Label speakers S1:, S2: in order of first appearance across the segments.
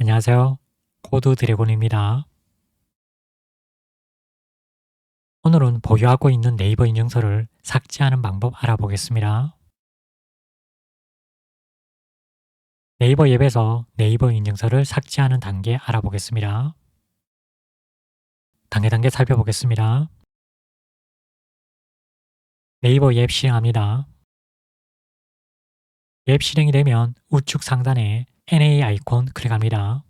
S1: 안녕하세요. 코드 드래곤입니다. 오늘은 보유하고 있는 네이버 인증서를 삭제하는 방법 알아보겠습니다. 네이버 앱에서 네이버 인증서를 삭제하는 단계 알아보겠습니다. 단계 단계 살펴보겠습니다. 네이버 앱 실행합니다. 앱 실행이 되면 우측 상단에 NA 아이콘 클릭합니다.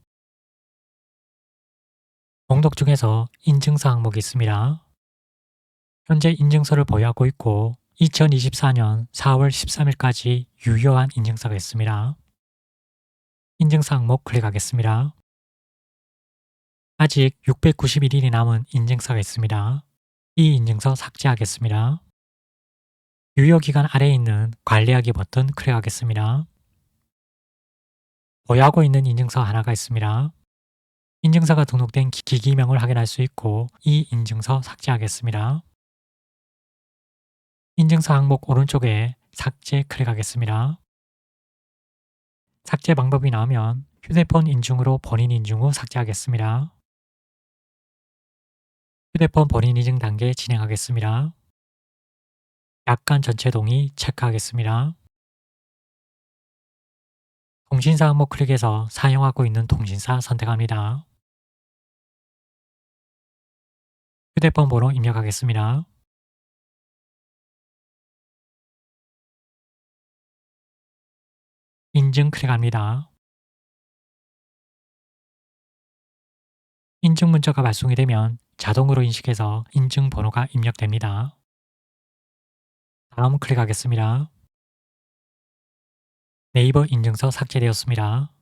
S1: 목록 중에서 인증서 항목이 있습니다. 현재 인증서를 보유하고 있고 2024년 4월 13일까지 유효한 인증서가 있습니다. 인증서 항목 클릭하겠습니다. 아직 691일이 남은 인증서가 있습니다. 이 인증서 삭제하겠습니다. 유효기간 아래에 있는 관리하기 버튼 클릭하겠습니다. 보유하고 있는 인증서 하나가 있습니다. 인증서가 등록된 기기명을 확인할 수 있고 이 인증서 삭제하겠습니다. 인증서 항목 오른쪽에 삭제 클릭하겠습니다. 삭제 방법이 나오면 휴대폰 인증으로 본인 인증 후 삭제하겠습니다. 휴대폰 본인 인증 단계 진행하겠습니다. 약관 전체 동의 체크하겠습니다. 통신사 항목 클릭에서 사용하고 있는 통신사 선택합니다. 휴대폰 번호 입력하겠습니다. 인증 클릭합니다. 인증 문자가 발송이 되면 자동으로 인식해서 인증 번호가 입력됩니다. 다음 클릭하겠습니다. 네이버 인증서 삭제되었습니다.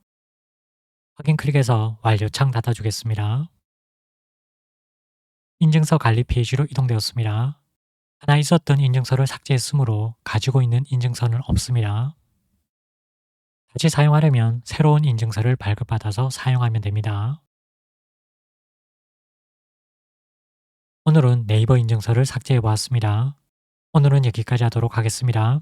S1: 확인 클릭해서 완료 창 닫아주겠습니다. 인증서 관리 페이지로 이동되었습니다. 하나 있었던 인증서를 삭제했으므로 가지고 있는 인증서는 없습니다. 다시 사용하려면 새로운 인증서를 발급받아서 사용하면 됩니다. 오늘은 네이버 인증서를 삭제해 보았습니다. 오늘은 여기까지 하도록 하겠습니다.